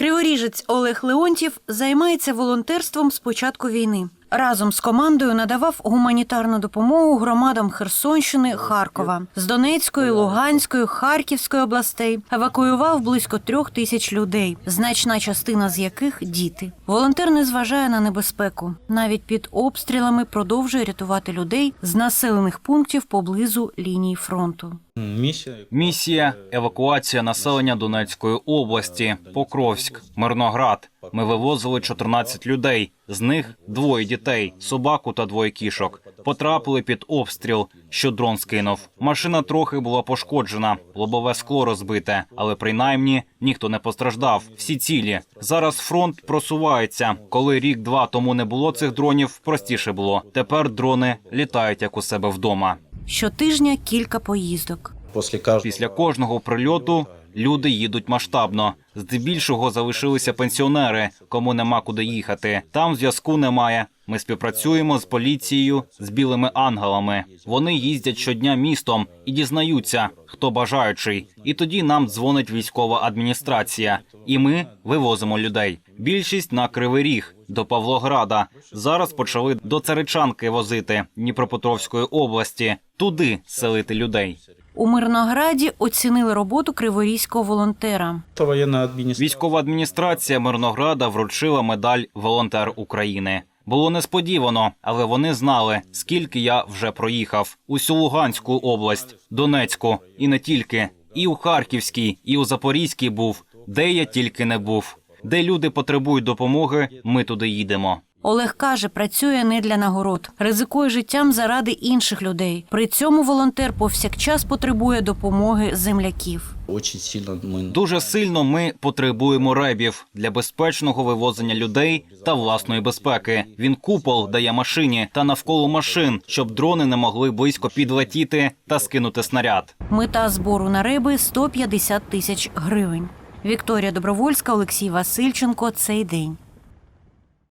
Криворіжець Олег Леонтів займається волонтерством з початку війни. Разом з командою надавав гуманітарну допомогу громадам Херсонщини, Харкова, з Донецької, Луганської, Харківської областей евакуював близько трьох тисяч людей, значна частина з яких діти. Волонтер не зважає на небезпеку. Навіть під обстрілами продовжує рятувати людей з населених пунктів поблизу лінії фронту. Місія евакуація населення Донецької області, Покровськ, Мирноград. Ми вивозили 14 людей. З них двоє дітей, собаку та двоє кішок. Потрапили під обстріл, що дрон скинув. Машина трохи була пошкоджена, лобове скло розбите, але принаймні ніхто не постраждав. Всі цілі. Зараз фронт просувається. Коли рік-два тому не було цих дронів, простіше було. Тепер дрони літають як у себе вдома. Щотижня кілька поїздок. Після кожного прильоту люди їдуть масштабно. Здебільшого залишилися пенсіонери, кому нема куди їхати. Там зв'язку немає. Ми співпрацюємо з поліцією, з білими ангелами. Вони їздять щодня містом і дізнаються, хто бажаючий. І тоді нам дзвонить військова адміністрація, і ми вивозимо людей. Більшість на Кривий Ріг до Павлограда. Зараз почали до Царичанки возити Дніпропетровської області, туди селити людей. У Мирнограді оцінили роботу криворізького волонтера. Та воєнна адміністрація Військова адміністрація Мирнограда вручила медаль Волонтер України. Було несподівано, але вони знали, скільки я вже проїхав. Усю Луганську область, Донецьку і не тільки. І у Харківській, і у Запорізькій був, де я тільки не був. Де люди потребують допомоги, ми туди їдемо. Олег каже, працює не для нагород, ризикує життям заради інших людей. При цьому волонтер повсякчас потребує допомоги земляків. дуже сильно ми Дуже сильно ми потребуємо ребів для безпечного вивозення людей та власної безпеки. Він купол дає машині та навколо машин, щоб дрони не могли близько підлетіти та скинути снаряд. Мета збору на риби 150 тисяч гривень. Вікторія Добровольська, Олексій Васильченко. Цей день.